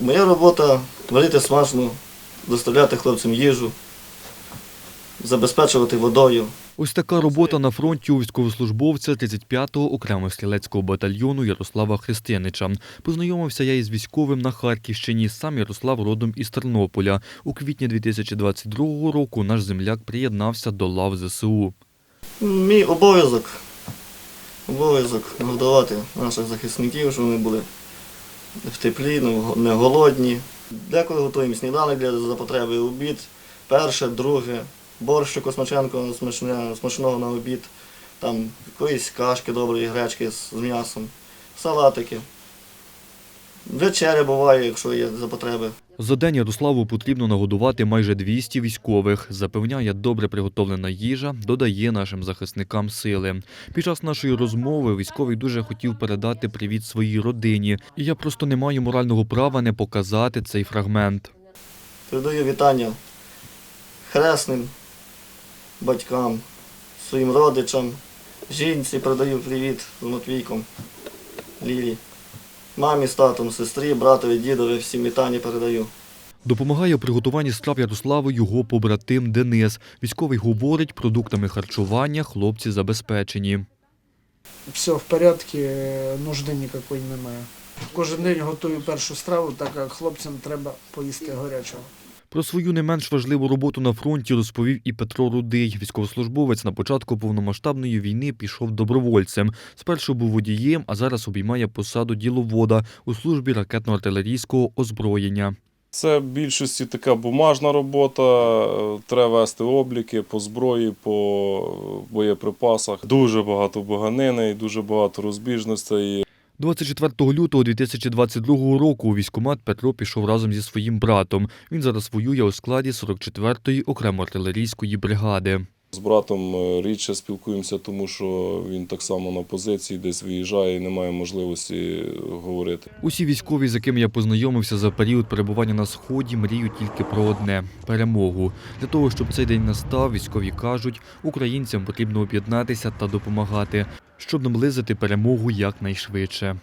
Моя робота варити смачно, доставляти хлопцям їжу, забезпечувати водою. Ось така робота на фронті у військовослужбовця 35-го окремого стрілецького батальйону Ярослава Христинича. Познайомився я із військовим на Харківщині. Сам Ярослав родом із Тернополя. У квітні 2022 року наш земляк приєднався до лав ЗСУ. Мій обов'язок, обов'язок годувати наших захисників, щоб вони були в теплі, не не голодні. Деколи готуємо сніданок для за потреби обід, перше, друге, борщ Космаченко смачного на обід, там якоїсь кашки доброї, гречки з м'ясом, салатики. Вечеря буває, якщо є за потреби. За день Ярославу потрібно нагодувати майже 200 військових. Запевняє, добре приготовлена їжа додає нашим захисникам сили. Під час нашої розмови військовий дуже хотів передати привіт своїй родині, і я просто не маю морального права не показати цей фрагмент. Передаю вітання хресним батькам, своїм родичам, жінці передаю привіт з Матвійком, Лілі, мамі з татом, сестрі, братові, дідові, всім вітання передаю. Допомагає у приготуванні страв Ярославу його побратим Денис. Військовий говорить, продуктами харчування хлопці забезпечені. все в порядку, нужди ніякої немає. Кожен день готую першу страву, так як хлопцям треба поїсти гарячого. Про свою не менш важливу роботу на фронті розповів і Петро Рудий. Військовослужбовець на початку повномасштабної війни пішов добровольцем. Спершу був водієм, а зараз обіймає посаду діловода у службі ракетно-артилерійського озброєння. Це в більшості така бумажна робота. е, Треба вести обліки по зброї, по боєприпасах. Дуже багато баганини, і дуже багато розбіжностей. 24 лютого 2022 року у військкомат Петро пішов разом зі своїм братом. Він зараз воює у складі 44-ї окремо артилерійської бригади. З братом е, рідше спілкуємося, тому що він так само на позиції десь виїжджає і немає можливості говорити. Усі військові, з якими я познайомився за період перебування на сході, мріють тільки про одне перемогу. Для того, щоб цей день настав, військові кажуть, українцям потрібно об'єднатися та допомагати, щоб наблизити перемогу якнайшвидше.